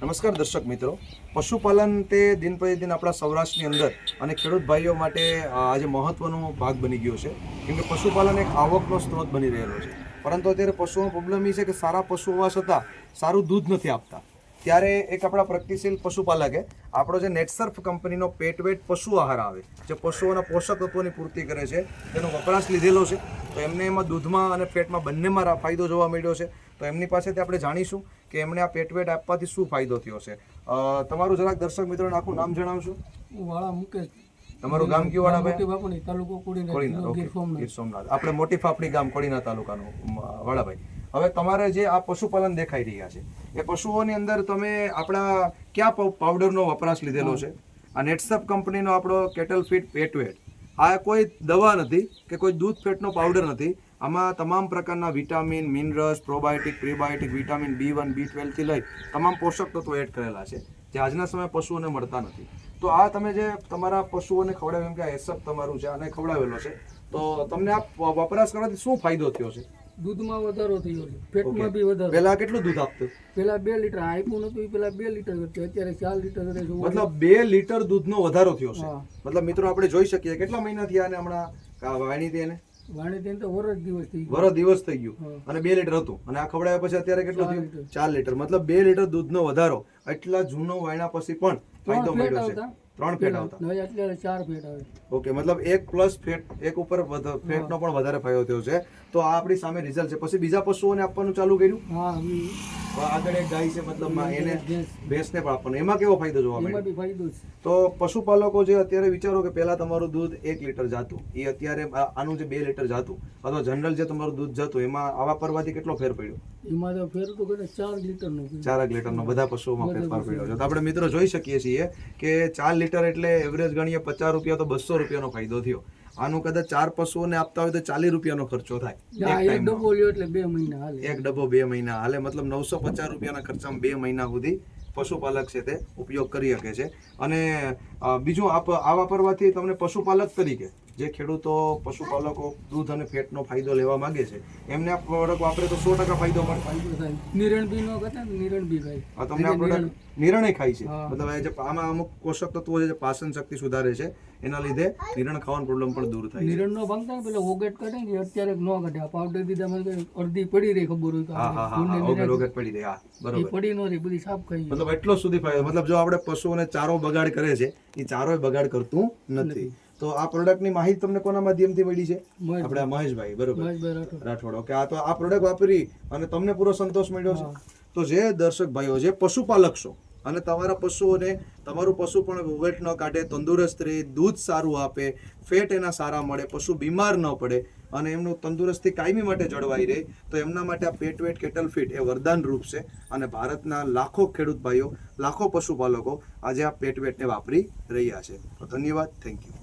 નમસ્કાર દર્શક મિત્રો. પશુપાલન તે દિન પ્રતિદિન આપણા સૌરાષ્ટ્રની અંદર અને ખેડૂત ભાઈઓ માટે આજે મહત્વનો ભાગ બની ગયો છે. કેમ કે પશુપાલન એક આવકનો સ્ત્રોત બની રહેલો છે. પરંતુ અત્યારે પશુઓનો પ્રોબ્લેમ એ છે કે સારા પશુ હોવા છતાં સારું દૂધ નથી આપતા. ત્યારે એક આપણા પ્રગતિશીલ પશુપાલકે આપણો જે નેટસર્ફ કંપનીનો પેટવેટ પશુ આહાર આવે, જે પશુઓના પોષક તત્વોની પૂર્તિ કરે છે, તેનો વપરાશ લીધેલો છે, તો એમને એમાં દૂધમાં અને ફેટમાં બંનેમાં ફાયદો જોવા મળ્યો છે. તો એમની પાસેથી આપણે જાણીશું કે એમણે આ પેટવેટ આપવાથી શું ફાયદો થયો છે? તમારું જરાક દર્શક મિત્રોને આખું નામ જણાવશો? વાળા મુકેશ. તમારું ગામ કયું વાળા ભાઈ? બાપુની તાલુકો ગીર સોમનાથ. આપણે મોટી ફાફડી ગામ કોડીના તાલુકાનું વાળાભાઈ હવે તમારે જે આ પશુપાલન દેખાઈ રહ્યા છે એ પશુઓની અંદર તમે આપણા કયા પાવ- પાવડરનો વપરાશ લીધેલો છે? આ નેટસપ કંપનીનો આપણો કેટલ ફીટ પેટવેટ આ કોઈ દવા નથી કે કોઈ દૂધ ફેટનો પાવડર નથી. આમાં તમામ પ્રકારના vitamin minerals probiotic prebiotic vitamin B one B ટ્વેલ્વથી લઈ તમામ પોષક તત્વો એડ કરેલા છે જે આજના સમયે પશુઓને મળતા નથી. તો આ તમે જે તમારા પશુઓને ખવડાવ્યું એમ કે આ એસપ તમારું છે આને ખવડાવેલો છે તો તમને આ વપરાશ કરવાથી શું ફાયદો થયો છે? દૂધમાં વધારો થયો છે પેટમાં બી વધારો. પેલા કેટલું દૂધ આપતું? પેલા બે લીટર આપ્યું નતું પેલા બે લીટર અત્યારે ચાર લીટર મતલબ બે લીટર દૂધનો વધારો થયો છે. મતલબ મિત્રો આપણે જોઈ શકીએ કેટલા મહિના થયા ને હમણાં વાણી એને વાણી તેને વરો દિવસ થઈ ગયું. અને બે લીટર હતું. અને આ ખવડાવ્યા પછી અત્યારે કેટલું થયું? ચાર લીટર. મતલબ બે લીટર દૂધનો વધારો. એટલા જૂનો વાયણા પછી પણ ફાયદો મળ્યો છે ત્રણ ફેટ આવતા. અત્યારે ચાર ફેટ આવે. ઓકે મતલબ એક પ્લસ ફેટ એક ઉપર ફેટનો પણ વધારે ફાયદો થયો છે. તો આ આપણી સામે રિઝલ્ટ છે. પછી બીજા પશુઓને આપવાનું ચાલુ કર્યું? હા આગળ એક ગાય છે મતલબ એને ભેંસ. ભેંસને પણ આપવાનું. એમાં કેવો ફાયદો જોવા મળ્યો? તો પશુપાલકો જે અત્યારે વિચારો કે પહેલા તમારું દૂધ એક લીટર જાતું. એ અત્યારે આનું જે બે લીટર જાતું. અથવા જનરલ જે તમારું દૂધ જતું એમાં આવા પરવાથી કેટલો ફેર પડ્યો? એમાં તો ફેર તો ચાર લીટર નો ચાર લીટરનો. બધા પશુઓમાં ફેરફાર પડ્યો છે. તો આપણે મિત્રો જોઈ શકીએ છીએ કે ચાર લીટર એટલે એવરેજ ગણીએ પચાસ રૂપિયા તો બસો રૂપિયાનો ફાયદો થયો. આનું કદાચ ચાર પશુઓને આપતા હોય તો ચાલીસ રૂપિયાનો ખર્ચો થાય એક ડબ્બો લ્યો એટલે બે મહિના હાલે. એક ડબ્બો બે મહિના હાલે મતલબ નવસો પચાસ રૂપિયાના ખર્ચામાં બે મહિના સુધી પશુપાલક છે તે ઉપયોગ કરી શકે છે. અને બીજું આપ આ વાપરવાથી તમને પશુપાલક તરીકે જે ખેડૂતો પશુપાલકો દૂધ અને ફેટનો ફાયદો લેવા માંગે છે એમને આ પ્રોડક્ટ વાપરે તો સો ટકા ફાયદો મળે. નિરણ બી નો કરતા નિરણ બી ખાય. આ તમને આ પ્રોડક્ટ નિરણે ખાય છે. મતલબ એ જે આમાં અમુક પોષક તત્વો છે જે પાચન શક્તિ સુધારે છે એના લીધે નિરણ ખાવાનો પ્રોબ્લેમ પણ દૂર થાય નિરણ નો ભંગ થાય પેલા ઓગેટ કાઢે ને અત્યારે નો કાઢે. આ પાવડર દીધા મને અડધી પડી રહી ખબર હોય હા હા હા હા ઓકે પડી રહી હા બરોબર. પડી નો રહી બધી સાફ ખાઈ મતલબ એટલો સુધી ફાયદો મતલબ જો આપણે પશુઓને ચારો બગાડ કરે છે એ ચારોય બગાડ કરતું નથી. તો આ પ્રોડક્ટની માહિતી તમને કોના માધ્યમથી મળી છે? આપણા મહેશભાઈ બરોબર. રાઠોડ. ઓકે. આ તો આ પ્રોડક્ટ વાપરી અને તમને પૂરો સંતોષ મળ્યો છે. તો જે દર્શક ભાઈઓ જે પશુપાલક છો અને તમારા પશુઓને તમારું પશુ પણ વેટ ન કાઢે તંદુરસ્ત રહે દૂધ સારું આપે ફેટ એના સારા મળે પશુ બીમાર ન પડે અને એમનું તંદુરસ્તી કાયમી માટે જળવાઈ રહે તો એમના માટે આ પેટ વેટ કેટલ ફીટ એ વરદાન રૂપ છે. અને ભારતના લાખો ખેડૂત ભાઈઓ લાખો પશુપાલકો આજે આ પેટ વેટને વાપરી રહ્યા છે. તો ધન્યવાદ. Thank you